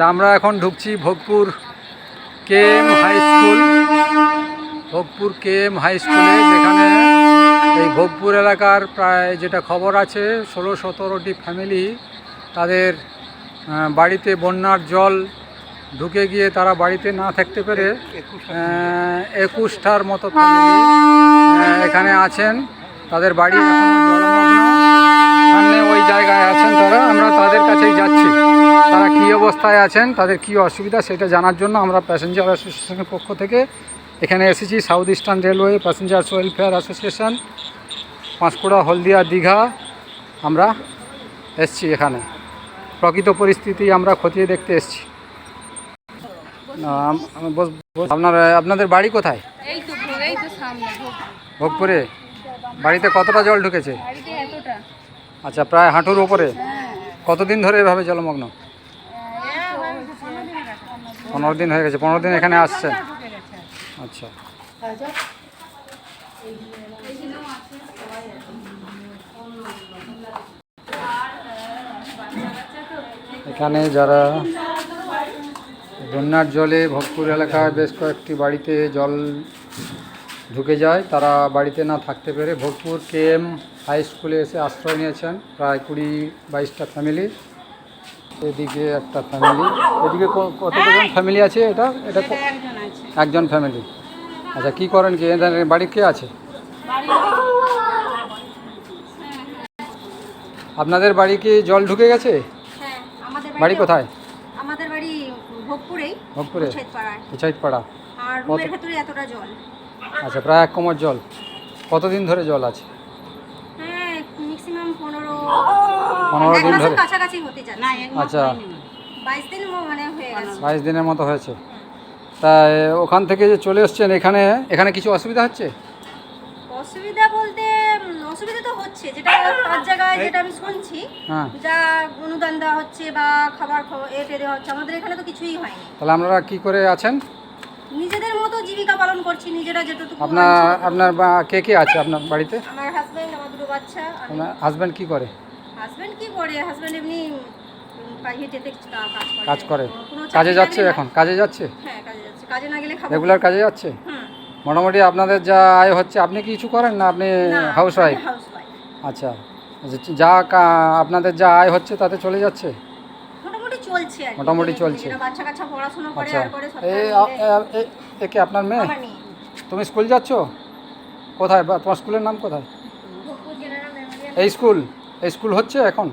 আমরা এখন ঢুকছি Bhogpur K M high school. Bhogpur K M high স্কুলে, যেখানে এই ভোগপুর এলাকার প্রায় যেটা খবর আছে, ষোলো সতেরোটি ফ্যামিলি তাদের বাড়িতে বন্যার জল ঢুকে গিয়ে তারা বাড়িতে না থাকতে পেরে একুশটার মতো ফ্যামিলি এখানে আছেন। তাদের বাড়ি এখনও জলমগ্ন। সামনে ওই জায়গায় আছেন তারা। আমরা তাদের কাছেই যাচ্ছি। অবস্থায় আছেন তাদের কী অসুবিধা সেটা জানার জন্য আমরা প্যাসেঞ্জার অ্যাসোসিয়েশনের পক্ষ থেকে এখানে এসেছি। South eastern railway passengers welfare association Panskura Haldia Digha আমরা এসছি এখানে। প্রকৃত পরিস্থিতি আমরা খতিয়ে দেখতে এসছি। আপনার আপনাদের বাড়ি কোথায়? ভোগপুরে। বাড়িতে কতটা জল ঢুকেছে? আচ্ছা প্রায় হাঁটুর উপরে। কতদিন ধরে এভাবে জলমগ্ন? পনেরো দিন হয়ে গেছে, পনেরো দিন এখানে আসছে। আচ্ছা। এখানে যারা বন্যার জলে ভোগপুর এলাকায় বেশ কয়েকটি বাড়িতে জল ঢুকে যায়, তারা বাড়িতে না থাকতে পেরে ভোগপুর কে এম হাই স্কুলে এসে আশ্রয় নিয়েছেন, প্রায় কুড়ি বাইশটা ফ্যামিলি এদিকে একটা ফ্যামিলি এদিকে কতজন ফ্যামিলি আছে এটা? এটা একজন ফ্যামিলি আচ্ছা কি করেন কি? এদের বাড়ি কে আছে? আপনাদের বাড়ি কি জল ঢুকে গেছে? হ্যাঁ আমাদের বাড়ি কোথায়? আমাদের বাড়ি ভোগপুরেই ভোগপুরে? আর রুমের ভেতরে এতটা জল। আচ্ছা প্রায় এক কোমর জল। কতদিন ধরে জল আছে হ্যাঁ ম্যাক্সিমাম পনেরো পনেরো দিন ধরে। কাছাকাছি হতে যাচ্ছে আচ্ছা। বাইশ দিন মানে হয়ে গেছে। বাইশ দিনের মতো হয়েছে। তা ওখান থেকে যে চলে এসছেন এখানে এখানে কিছু অসুবিধা হচ্ছে? অসুবিধা বলতে অসুবিধা তো হচ্ছে। যেটা পাঁচ জায়গায় যেটা আমি শুনছি হ্যাঁ। যা অনুদান দেওয়া হচ্ছে বা খাবার খাওয়া এটে দেওয়া হচ্ছে আমাদের এখানে তো কিছুই হয়নি। তাহলে আপনারা কি করে আছেন? নিজেদের মতো জীবিকা পালন করছি নিজেরা যেটুকু আপনার আপনার বা- কে কে আছে আপনার বাড়িতে? আমার হাজব্যান্ড আমার দুটো বাচ্চা আপনার হাজব্যান্ড কি করে? হাজব্যান্ড কি করে হাজব্যান্ড এমনি কাজ করে। কাজ যাচ্ছে এখন? কাজে যাচ্ছে? হ্যাঁ কাজে যাচ্ছে। কাজে না গেলে রেগুলার কাজে যাচ্ছে? মোটামুটি আপনাদের যা আয় হচ্ছে আপনি কি কিছু করেন না আপনি হাউস ওয়াইফ আচ্ছা। আচ্ছা, যা কা- আপনাদের যা আয় হচ্ছে তাতে চলে যাচ্ছে? মোটামুটি চলছে আচ্ছা। এ- এ- এ কি আপনার মেয়ে? তুমি স্কুল যাচ্ছ? কোথায়? বা তোমার স্কুলের নাম কোথায়? এই স্কুল? এই স্কুল হচ্ছে এখন?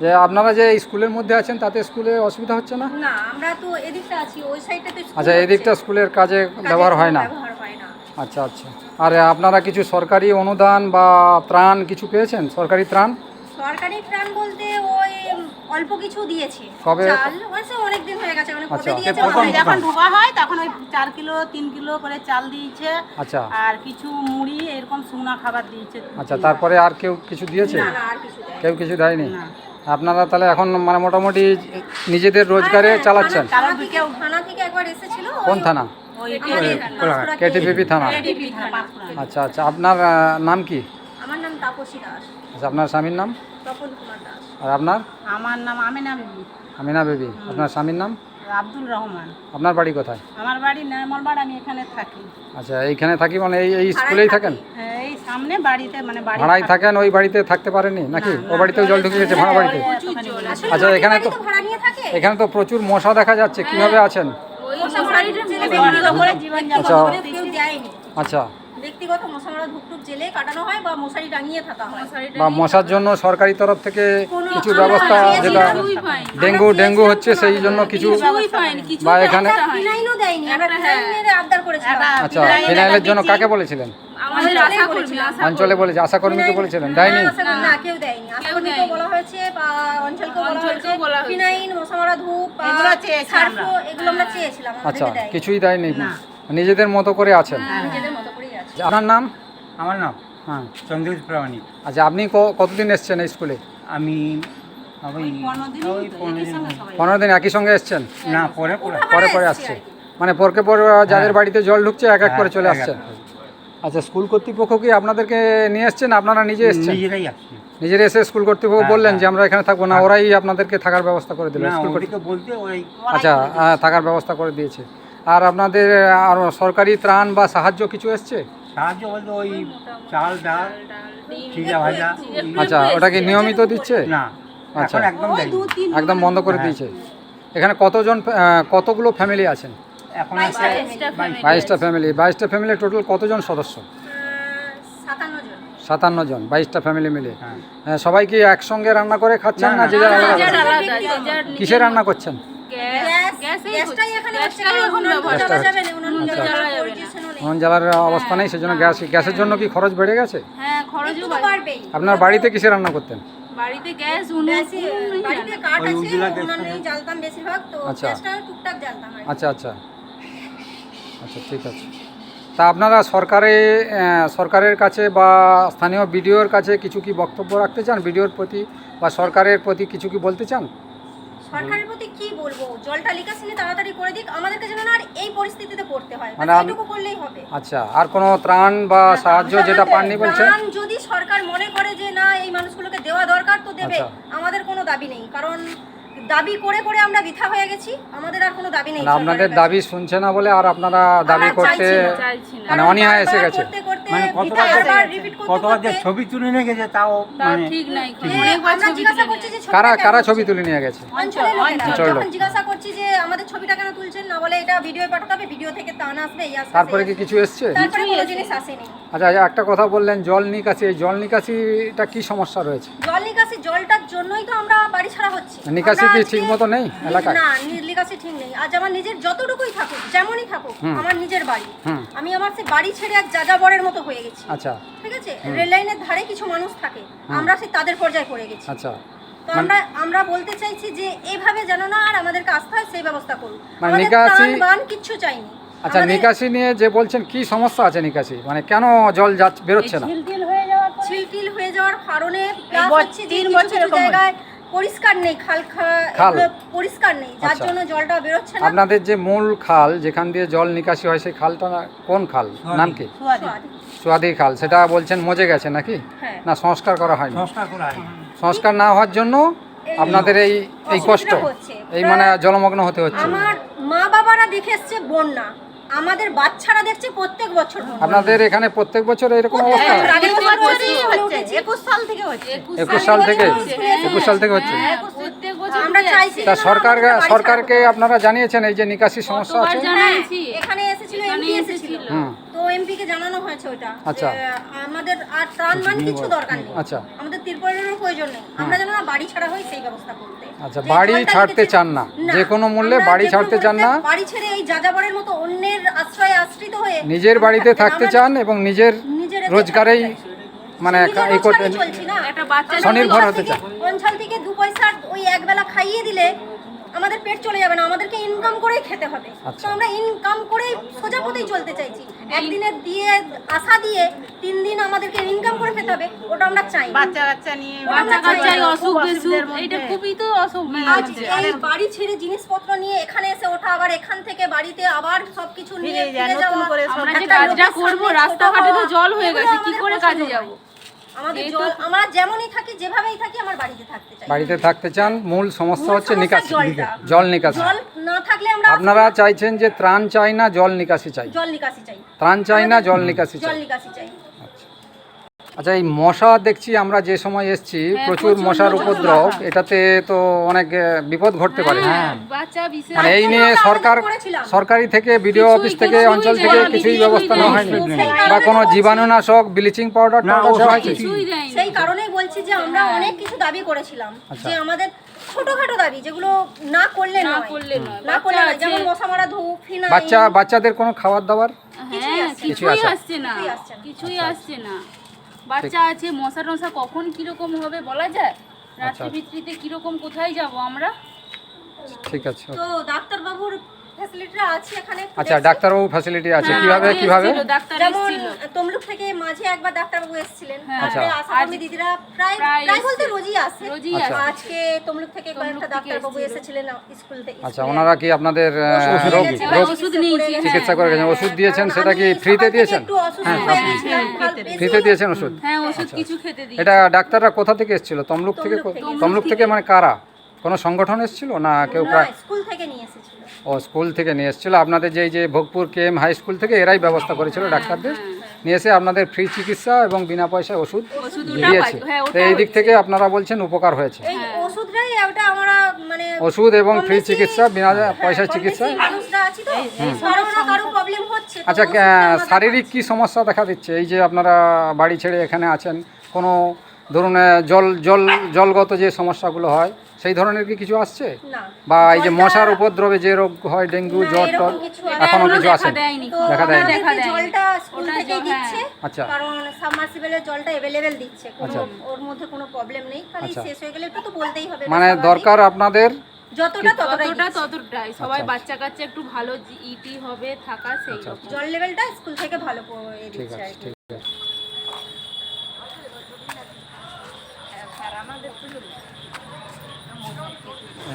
যে আপনারা যে স্কুলের মধ্যে আছেন তাতে স্কুলে অসুবিধা হচ্ছে না? না আমরা তো এদিকটা আছি ওই সাইডটা তো আচ্ছা এই দিকটা হচ্ছে। স্কুলের কাজে ব্যবহার হয় না? হয় আচ্ছা আচ্ছা। আর আপনারা কিছু সরকারি অনুদান বা ত্রাণ কিছু পেয়েছেন? সরকারি ত্রাণ? সরকারি ত্রাণ বলতে ওই অল্প কিছু দিয়েছে। কবে? চাল হয়েছে অনেক দিন হয়ে গেছে মানে আচ্ছা। কবে দিয়েছে মনে হয় না। যখন ঢোকা হয় তখন ওই চার কিলো তিন কিলো করে চাল দিয়েছে। আচ্ছা। আর কিছু মুড়ি এরকম শুকনা খাবার দিয়েছে। আচ্ছা তারপরে আর কেউ কিছু দিয়েছে? না না আর কিছু কেউ কিছু দেয়নি? না। আপনারা তাহলে এখন মানে মোটামুটি নিজেদের রোজগারে চালাচ্ছেন। থানা থেকে থানা থেকে একবার এসেছিল কোন থানা? কেটিপিপি থানা। আচ্ছা আচ্ছা আপনার নাম কি? আমার নাম তাপসী দাস। আচ্ছা আপনার স্বামীর নাম? তপন কুমার দাস। আর আপনার? আমার নাম আমিনা বিবি। আমিনা বেবি। আপনার স্বামীর নাম? আব্দুল রহমান। আপনার বাড়ি কোথায়? আমার বাড়ি নির্মলবাড় আমি এখানে থাকি। আচ্ছা এইখানে থাকি মানে এই এই স্কুলেই থাকেন? হ্যাঁ, সামনে বাড়িতে মানে বাড়ি ভাড়ায় থাকেন ওই বাড়িতে থাকতে পারেনি নাকি? ও বাড়িতেও জল ঢুকে গেছে ভাড়া বাড়িতে? আচ্ছা, এখানে তো- ভাড়া নিয়ে থাকে? এখানে তো প্রচুর মশা দেখা যাচ্ছে কীভাবে আছেন? আচ্ছা। আচ্ছা। ব্যক্তিগত মশা ধুকটুক জেলে কাটানো হয় বা মশারি টাঙিয়ে থাকা হয়? বা মশার জন্য সরকারি তরফ থেকে কিছু ব্যবস্থা যেটা ডেঙ্গু ডেঙ্গু হচ্ছে সেই জন্য কিছু বা এখানে একটা আচ্ছা ফিনাইল ফিনাইলের জন্য কাকে বলেছিলেন? আমাদের আশা আশা অঞ্চলে বলেছে আশাকর্মীকে বলেছিলেন দেয়নি? আশা- না কেউ দেয়নি। বলা হয়েছে বা অঞ্চলকেও বলা হয়েছে অঞ্চলকেও বলা হয়েছে। ফিনাইন মশা ধূপ এগুলো চেয়েছি এগুলো আমরা চেয়েছিলাম আচ্ছা কিছুই দেয়নি নিজেদের মতো করে আছেন? নিজেদের মতো করেই আছে। আপনার নাম? আমার নাম? হ্যাঁ। চন্দ্রজিৎ প্রামাণিক। আচ্ছা আপনি ক- কতদিন এসছেন এই স্কুলে? আমি পনেরো দিন। একই সঙ্গে এসছেন? না পরে পরে পরে পরে আসছে। মানে পরকে পর যাদের বাড়িতে জল ঢুকছে এক এক করে চলে হ্যাঁ, আচ্ছা স্কুল কর্তৃপক্ষ কি আপনাদেরকে নিয়ে এসছেন? আপনারা নিজে এসছেন? নিজেরাই আসছি। নিজের এসে স্কুল কর্তৃপক্ষ হ্যাঁ, বললেন হ্যাঁ। যে আমরা এখানে থাকব না ওরাই আপনাদেরকে থাকার ব্যবস্থা করে দিল স্কুল কর্তৃপক্ষ। বলতে ওই আচ্ছা হ্যাঁ, থাকার ব্যবস্থা করে দিয়েছে। আর আপনাদের আর সরকারি ত্রাণ বা সাহায্য কিছু এসছে? সাহায্য বলতে ওই চাল ডাল ভাজা আচ্ছা ওটা কি নিয়মিত দিচ্ছে? না আচ্ছা। একদম একদম বন্ধ করে হ্যাঁ। দিয়েছে। এখানে কতজন কতগুলো ফ্যামিলি আছেন? এখন বাইশটা আছে বাইশটা ফ্যামিলি বাইশটা ফ্যামিলি টোটাল কতজন সদস্য? সাতান্ন জন। বাইশটা ফ্যামিলি মিলে। হ্যাঁ। হ্যাঁ, সবাই কি একসঙ্গে রান্না করে খাচ্ছেন না, যে যার আলাদা কিসে রান্না করছেন? উনুন আচ্ছা। জ্বালার অবস্থা নেই। সেজন্য গ্যাস গ্যাসের জন্য কি খরচ বেড়ে গেছে? হ্যাঁ। আপনার বাড়িতে কিসে রান্না করতেন? বাড়িতে গ্যাস উনুন আচ্ছা। কি। আচ্ছা। আচ্ছা ঠিক আছে। তা আপনারা সরকারে সরকারের কাছে বা স্থানীয় বিডিওর কাছে কিছু কি বক্তব্য রাখতে চান? বিডিওর প্রতি বা সরকারের প্রতি কিছু কি বলতে চান? সরকারের প্রতি কি বলব? জলটা নিকাশিনি তাড়াতাড়ি করে দিক। আমাদেরকে যেন আর এই পরিস্থিতিতে পড়তে হয়। মানে এইটুকু করলেই হবে। আচ্ছা আর কোনো ত্রাণ বা সাহায্য যেটা পাননি বলছেন? ত্রাণ যদি সরকার মনে করে যে না এই মানুষগুলোকে দেওয়া দরকার তো দেবে। আচ্ছা। আমাদের কোনো দাবি নেই। কারণ দাবি করে করে আমরা বৃথা হয়ে গেছি। আমাদের আর কোনো দাবি নেই আপনাদের দাবি শুনছে না বলে আর আপনারা দাবি করতে মানে অনীহা এসে গেছে। করতে করতে মানে কতবার বারবার repeat করতে কতবার যে ছবি তুলে নিয়ে গেছে তাও মানে ঠিক নাই জিজ্ঞাসা করছি যে কারা কারা ছবি তুলে নিয়ে গেছে। যখন জিজ্ঞাসা করছি যে আমাদের ছবিটা কেন তুলছেন না বলে এটা ভিডিও পাঠাতে হবে ভিডিও থেকে টান আসবে এই আসবে তারপরে কি কিছু এসছে? তারপরে কোনো জিনিস আসেনি। আচ্ছা আচ্ছা, একটা কথা বললেন জল নিকাশি। এই জল নিকাশিটা কি সমস্যা রয়েছে? জল নিকাশি জলটার জন্যই তো আমরা বাড়ি ছাড়া হচ্ছি। নিকাশি কি ঠিক মতো নেই এলাকায়? না নিকাশি ঠিক নেই। আজ আমার নিজের যতটুকুই থাকুক যেমনই থাকুক আমার নিজের বাড়ি। আমি আমার সে বাড়ি ছেড়ে এক যাযাবরের মতো হয়ে গেছি। আচ্ছা। ঠিক আছে? রেল লাইনের ধারে কিছু মানুষ থাকে। আমরা সেই তাদের পর্যায়ে পড়ে গেছি। আচ্ছা। তো আমরা আমরা বলতে চাইছি যে এভাবে যেন না আর আমাদেরকে আসতে হয় সেই ব্যবস্থা করুন। মানে নিকাশি- বান কিচ্ছু চাইনি। আচ্ছা নিকাশি নিয়ে যে বলছেন কি সমস্যা আছে নিকাশি? মানে কেন জল যাচ্ছে বেরোচ্ছে না? হয়ে যাওয়ার ছিলটিল হয়ে যাওয়ার কারণে হচ্ছে তিন বছর জায়গায় পরিষ্কার নেই খাল খাল। পরিষ্কার নেই যার আচ্ছা। জন্য জলটা বেরোচ্ছে না। আপনাদের যে মূল খাল যেখান দিয়ে জল নিকাশি হয় সেই খালটা না- কোন খাল? নাম কি? সুয়াদি খাল সেটা বলছেন মজে গেছে নাকি? হ্যাঁ। না সংস্কার করা হয়নি। সংস্কার করা হয়নি। সংস্কার না হওয়ার জন্য আপনাদের এই এই কষ্ট এই মানে জলমগ্ন হতে হচ্ছে। আমার মা বাবারা দেখে এসছে বন্যা। আমাদের বাচ্চারা দেখছে প্রত্যেক বছর আপনাদের এখানে প্রত্যেক বছর এরকম অবস্থা। একুশ সাল থেকে হচ্ছে। একুশ সাল থেকে হচ্ছে। একুশ সাল থেকে হচ্ছে। হ্যাঁ, প্রত্যেক বছর আমরা চাইছি তা সরকার সরকারকে আপনারা জানিয়েছেন এই যে নিকাশি সমস্যা আছে? হ্যাঁ, এখানে এসেছিল এখানে এমপি এসেছিল। এসেছিল। হুম। তো এমপি কে জানানো হয়েছে ওটা আচ্ছা। আমাদের আর ত্রাণ মান কিছু দরকার নেই। আচ্ছা। আমাদের তিরপলেরও প্রয়োজন নেই। আমরা যেন না বাড়ি ছাড়া হই সেই ব্যবস্থা করতে। আচ্ছা, বাড়ি ছাড়তে চান না। যে কোনো মূল্যে বাড়ি ছাড়তে চান না। বাড়ি ছেড়ে এই যাযাবরের মতো অন্যের আশ্রয়ে আশ্রিত হয়ে নিজের বাড়িতে থাকতে চান এবং নিজের নিজের রোজগারেই মানে এই করতে চলছি না। একটা বাচ্চা স্বনির্ভর হতে থেকে- অঞ্চল থেকে দু পয়সার ওই একবেলা খাইয়ে দিলে আমাদের পেট চলে যাবে না আমাদেরকে ইনকাম করেই খেতে হবে। আচ্ছা। তো আমরা ইনকাম করেই সোজা পথেই চলতে চাইছি। একদিনের দিয়ে আশা দিয়ে তিন দিন আমাদেরকে ইনকাম করে খেতে হবে ওটা আমরা চাই। বাচ্চা কাচ্চা নিয়ে বাচ্চা কাচ্চাই চাই- অসুখ বিসুখ এটা খুবই তো অসুখ আজ এই বাড়ি ছেড়ে জিনিসপত্র নিয়ে এখানে এসে ওঠা আবার এখান থেকে বাড়িতে আবার সবকিছু নিয়ে ফিরে যাওয়া আমরা যে কাজটা করব রাস্তাঘাটে তো জল হয়ে গেছে কি করে কাজে যাব? আমাদের জল আমরা যেমনই থাকি যেভাবেই থাকি আমার বাড়িতে থাকতে চাই। বাড়িতে থাকতে চান মূল সমস্যা হচ্ছে নিকাশি জল নিকাশি। জল না থাকলে আমরা আপনারা চাইছেন যে ত্রাণ চাই না জল নিকাশি চাই। জল নিকাশি চাই। ত্রাণ চাই না জল নিকাশি জল নিকাশি চাই। আচ্ছা এই মশা দেখছি আমরা যে সময় এসছি হ্যাঁ, প্রচুর মশার উপদ্রব। এটাতে তো অনেক বিপদ ঘটতে পারে। হ্যাঁ বাচ্চা মানে এই নিয়ে সরকার সরকারি থেকে বিডিও অফিস থেকে অঞ্চল থেকে কিছুই ব্যবস্থা নেওয়া হয়নি। বা কোনো জীবাণুনাশক ব্লিচিং পাউডার সেই কারণেই বলছি যে আমরা অনেক কিছু দাবি করেছিলাম আচ্ছা। যে আমাদের ছোটখাটো দাবি যেগুলো না করলে না করলে না করলে বাচ্চা যেমন মশা মারা ধূপ ফিনাইল। বাচ্চা বাচ্চাদের কোনো খাবার দাবার? হ্যাঁ কিছুই আসে আসছে না। কিছুই আসছে না। বাচ্চা আছে মশা টশা কখন কীরকম হবে বলা যায়? রাত্রি আচ্ছা। ভিত্তিতে কীরকম কোথায় যাব আমরা? ঠিক আছে। তো ডাক্তারবাবুর ফ্যাসিলিটিটা আছে এখানে আচ্ছা। ডাক্তারবাবু ফ্যাসিলিটি আছে। হ্যাঁ, কীভাবে কীভাবে? যেমন তমলুক থেকে মাঝে একবার ডাক্তারবাবু এসেছিলেন। হ্যাঁ। তারপরে আচ্ছা। দিদিরা প্রায় প্রায় বলতে রোজই আসে। আচ্ছা। আসে। আজকে তমলুক থেকে কয়েকটা ডাক্তারবাবু এসেছিলেন স্কুল থেকে। আচ্ছা ওনারা কি আপনাদের রোগ? হ্যাঁ। চিকিৎসা করে গেছেন। ওষুধ দিয়েছেন সেটা কি ফ্রিতে দিয়েছেন? হয়ে ফ্রিতে দিয়েছেন ওষুধ? হ্যাঁ ওষুধ কিছু খেতে দিই এটা ডাক্তাররা কোথা থেকে এসেছিল? তমলুক থেকে তমলুক থেকে। মানে কারা? কোনো সংগঠন এসেছিল? না কেউ স্কুল থেকে নিয়ে এসেছিল ও স্কুল থেকে নিয়ে এসেছিল। আপনাদের যে যে Bhogpur K M high school থেকে এরাই ব্যবস্থা করেছিল ডাক্তারদের। নিয়ে এসে আপনাদের ফ্রি চিকিৎসা এবং বিনা পয়সায় ওষুধ ওষুধ দিয়েছে। হ্যাঁ, তো এই দিক থেকে আপনারা বলছেন উপকার হয়েছে। এই ওষুধটাই ওটা আমরা মানে ওষুধ এবং ফ্রি চিকিৎসা বিনা হ্যাঁ, পয়সায় চিকিৎসা। আচ্ছা শারীরিক কি সমস্যা দেখা দিচ্ছে? এই যে আপনারা বাড়ি ছেড়ে এখানে আছেন কোনো ধরুন জল জল জলগত যে সমস্যাগুলো হয় সেই ধরনের কি কিছু আসছে? বা এই যে মশার উপদ্রবে যে রোগ হয় ডেঙ্গু জ্বর টর কিছু এখনও কিছু আসে দেখা দেয়নি। আমাদেরকে দেখা দেয়নি। জলটা স্কুল দিচ্ছে। আচ্ছা। কারণ সাবমার্সিবলের জলটা অ্যাভেলেবেল দিচ্ছে। কোনো আচ্ছা। ওর মধ্যে কোনো প্রবলেম নেই। খালি আচ্ছা। শেষ হয়ে গেলে একটু তো বলতেই হবে। মানে দরকার আপনাদের যতটা ততটা ততটাই সবাই আচ্ছা, বাচ্চা কাচ্চা একটু ভালো ইটি হবে থাকা সেই জল লেভেলটা স্কুল থেকে ভালো ঠিক দিচ্ছে আছে আর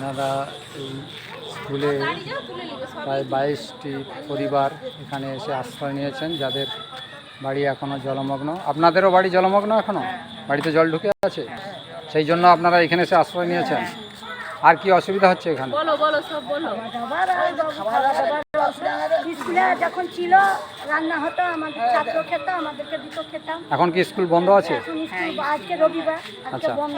এনারা এই স্কুলে প্রায় বাইশটি পরিবার এখানে এসে আশ্রয় নিয়েছেন, যাদের বাড়ি এখনও জলমগ্ন। আপনাদেরও বাড়ি জলমগ্ন এখনও বাড়িতে জল ঢুকে আছে? সেই জন্য আপনারা এখানে এসে আশ্রয় নিয়েছেন। আর কি অসুবিধা হচ্ছে এখানে? বলো বলো সব বলো। স্কুলে যখন ছিল রান্না হতো আমাদের ছাত্র খেত আমাদেরকে দিত খেতাম। এখন কি স্কুল বন্ধ আছে? আজকে রবিবার আজকে আচ্ছা। বন্ধ।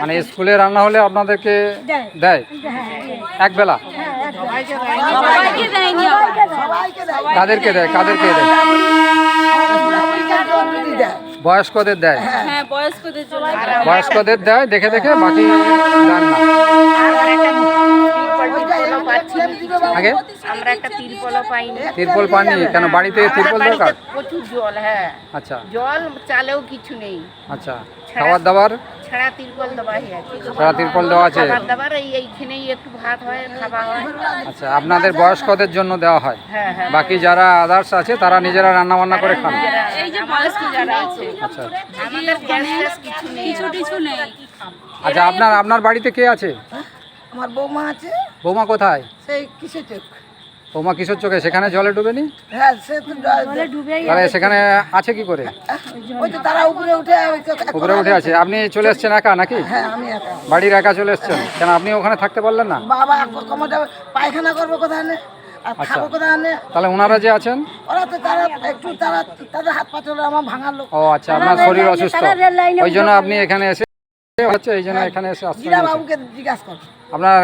মানে স্কুলে রান্না হলে আপনাদেরকে দেয়। হ্যাঁ হ্যাঁ দেয়নি আবার। কাদেরকে দেয়? কাদেরকে দেয়। বয়স্কদের দেয়। হ্যাঁ বয়স্কদের জন্য। বয়স্কদের দেয় দেখে দেখে বাকি দেন না। আগে? আমরা একটা তিরপলও পাইনি। তিরপল পাননি? কেন বাড়িতে তিরপল বাড়িতে দরকার? প্রচুর জল হ্যাঁ। আচ্ছা। জল চালেও কিছু নেই। আচ্ছা। খাবার দাবার? ছাড়া তিরপল দেওয়া আছে। সারা তিরপল দেওয়া আছে? খাবার দাবার এই এইখানেই একটু ভাত হয় খাওয়া হয়। আচ্ছা আপনাদের বয়স্কদের জন্য দেওয়া হয়? হ্যাঁ হ্যাঁ। বাকি যারা আদার্স আছে তারা নিজেরা রান্না বান্না করে খান? এই যে বয়স্ক যারা আছে আচ্ছা। আমাদের গ্যাস কিছু নেই। কিছু টিছু নেই। আচ্ছা আপনার আপনার বাড়িতে কে আছে? আমার বৌমা আছে। বৌমা কোথায়? সেই কিসের বৌমা কিশোর চোখে? সেখানে জলে ডুবেনি? হ্যাঁ সে তো জলে ডুবেই তাহলে সেখানে আছে কি করে? ওই তো তারা উপরে উঠে উপরে উঠে আছে। আপনি চলে এসছেন একা নাকি? হ্যাঁ আমি একা। বাড়ির একা চলে এসছেন? কেন আপনি ওখানে থাকতে পারলেন না? বাবা কমটা পায়খানা করব কোথায় নে? আর আচ্ছা। খাব কোথায় নে? তাহলে ওনারা যে আছেন? ওরা তো তারা একটু তারা তাদের হাত পা চলে আমার ভাঙার লোক। ও আচ্ছা আপনার শরীর অসুস্থ। ওই জন্য আপনি এখানে এসে হচ্ছে এই জন্য এখানে এসে বাবুকে জিজ্ঞাসা কর। আপনার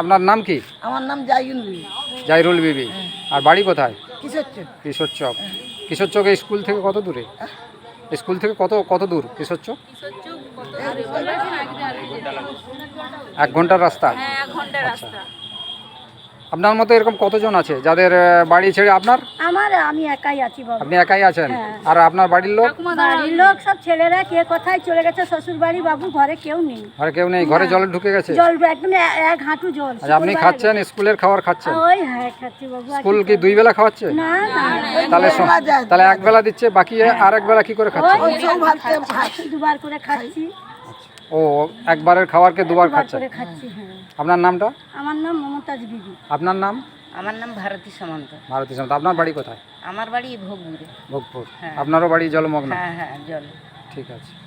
আপনার নাম কি? আমার নাম জাইরুল বিবি। জাইরুল বিবি। আর বাড়ি কোথায়? কিশোর চক। কিশোর চক। কিশোর চক এই স্কুল থেকে কত দূরে? স্কুল থেকে কত কত দূর কিশোর চক? এক ঘণ্টার রাস্তা? আচ্ছা এক ঘণ্টা রাস্তা। আপনার মতো এরকম কতজন আছে? যাদের বাড়ি ছেড়ে আপনার? আমার আমি একাই আছি বাবা। আপনি একাই আছেন? হ্যাঁ। আর আপনার বাড়ির লোক? বাড়ির লোক সব ছেলেরা কে কোথায় চলে গেছে শ্বশুর বাড়ি বাবু ঘরে কেউ নেই। ঘরে কেউ নেই? ঘরে জল ঢুকে গেছে? জল একদম এক হাঁটু জল। আচ্ছা আপনি খাচ্ছেন? স্কুলের খাবার খাচ্ছেন? ওই হ্যাঁ খাচ্ছি বাবু স্কুল কি দুই বেলা খাওয়াচ্ছে? না না তাহলে তাহলে এক বেলা দিচ্ছে বাকি আর এক বেলা কি করে খাচ্ছে? দুবার করে খাচ্ছি। ও একবারের খাবারকে দুবার খাচ্ছে? খাচ্ছেন করে খাচ্ছি হ্যাঁ। আপনার নামটা? আমার নাম মমতাজ বিবি। আপনার নাম? আমার নাম ভারতী সামন্ত। ভারতী সামন্ত। আপনার বাড়ি কোথায়? আমার বাড়ি ভোগপুরে। ভোগপুর। হ্যাঁ। আপনারও বাড়ি জলমগ্ন? হ্যাঁ হ্যাঁ জল। ঠিক আছে।